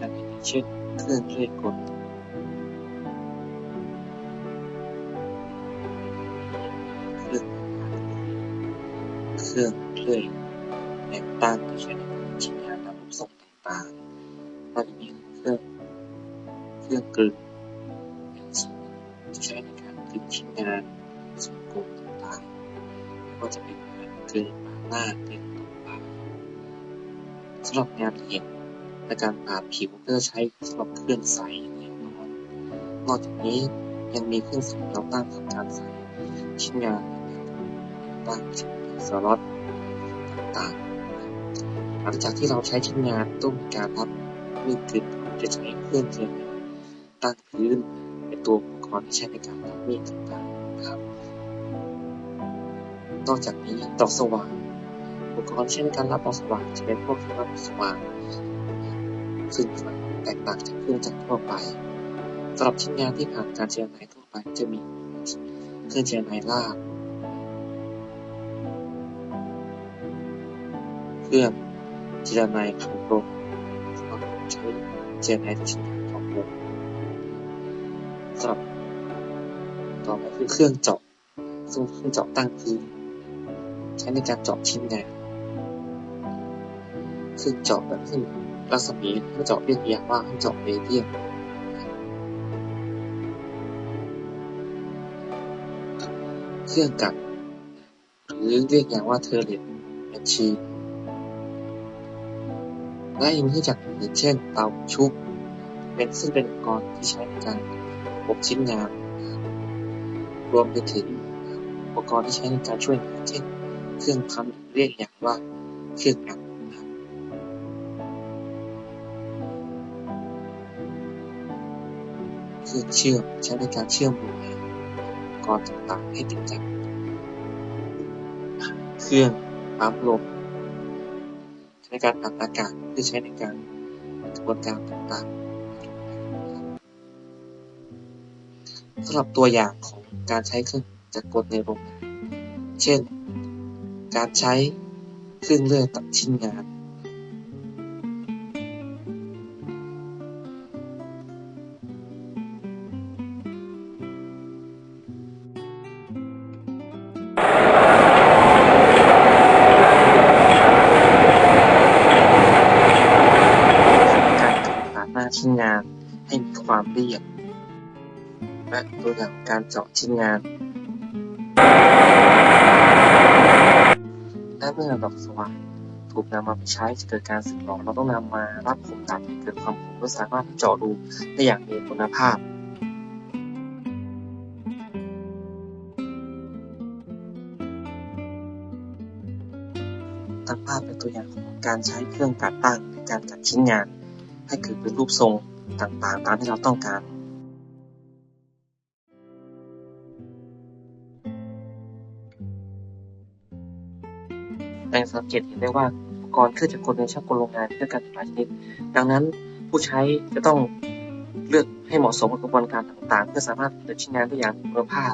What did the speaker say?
ตนาเช่นเครื่องช่วยกลเครื่องเครื่องช่วยแต่งตั้งที่ใช้ในการชิ้นงานและรูปทรงต่างๆนอกจากนี้เครื่องเครื่องกลึงที่ใช้ในการกลึงชิ้นงานทรงกลมต่างๆไม่ว่าจะเป็นงานกลึงหน้ากลึงตรงปลายสำหรับงานเอียน ดในการปาผิวก็จะใช้สำหรับเครื่องใสแน่นอนนอกจากนี้ยังมีเครื่องสำหรับตั้งทำการใส่ชิ้นงานตั้งชิ้นสล็อตต่างๆ หลังจากที่เราใช้ชิ้นงานต้องมีการรับมีดกึ่งจะใช้เครื่องเจนตั้งพื้นเป็นตัวอุปกรณ์ที่ใช้ในการรับมีดต่างๆครับ นอกจากนี้ดอกสว่างอุปกรณ์ใช้ในการรับดอกสว่างจะเป็นพวกเครื่องรับดอกสว่าง ซึ่งแตกต่างจากเครื่องจักรทั่วไปสำหรับชิ้นงานที่ผ่านการเจรไนทั่วไปจะมีเครื่องเจรไนลากเครื่องเจรไนขันลมสำหรับใช้เจรไนชิ้นงานของวงสำหรับต่อไปคือเครื่องเจาะซึ่งเครื่องเจาะตั้งพื้นใช้ในการเจาะชิ้นงานเครื่องเจาะแบบซึ่ง รัศมีเครื่เจาะเรียกอีกว่าเครื่องเจาะเรเดียนเครื่องกัดหรือเรียกอย่างว่าเทอร์เรตแมชชีนและยังมีเครื่องจักอื่นเช่นเตาชุบเป็นซึ่งเป็นอุปกรณ์ที่ใช้ในการอบชิ้นงาน รวมไปถึงอุปกรณ์ที่ใช้ในการช่วยงานเช่น เครื่องพันเรียกอย่างว่าเครื่องอัด เครื่องเชื่อมใช้ในการเชื่อมโยงอุปกรณ์ต่างๆให้ติดกัน เครื่องปั๊มลมใช้ในการอัดอากาศเพื่อใช้ในการกระบวนการต่างๆสำหรับตัวอย่างของการใช้เครื่องจักรกลในโรงงาน เช่น การใช้เครื่องเลื่อยตัดชิ้นงาน ชิ้นงานให้มีความเรียบ และตัวอย่างการเจาะชิ้นงาน และเมื่อดอกสว่างถูกนำมาไปใช้จะเกิดการสึกหรอเราต้องนำมารับคมดาบให้เกิดความคมและสามารถเจาะรูได้อย่างมีคุณภาพตั้งภาพเป็นตัวอย่างของการใช้เครื่องกัดตั้งในการกัดชิ้นงาน ให้เกิดเป็นรูปทรงต่างๆ ตามที่เราต้องการ แต่สังเกตเห็นได้ว่าอุปกรณ์เครื่องจักรกลในช่างกลโรงงานเพื่อการหลายชนิด ดังนั้นผู้ใช้จะต้องเลือกให้เหมาะสมกับกระบวนการต่างๆ เพื่อสามารถผลิตชิ้นงานได้อย่างมีคุณภาพ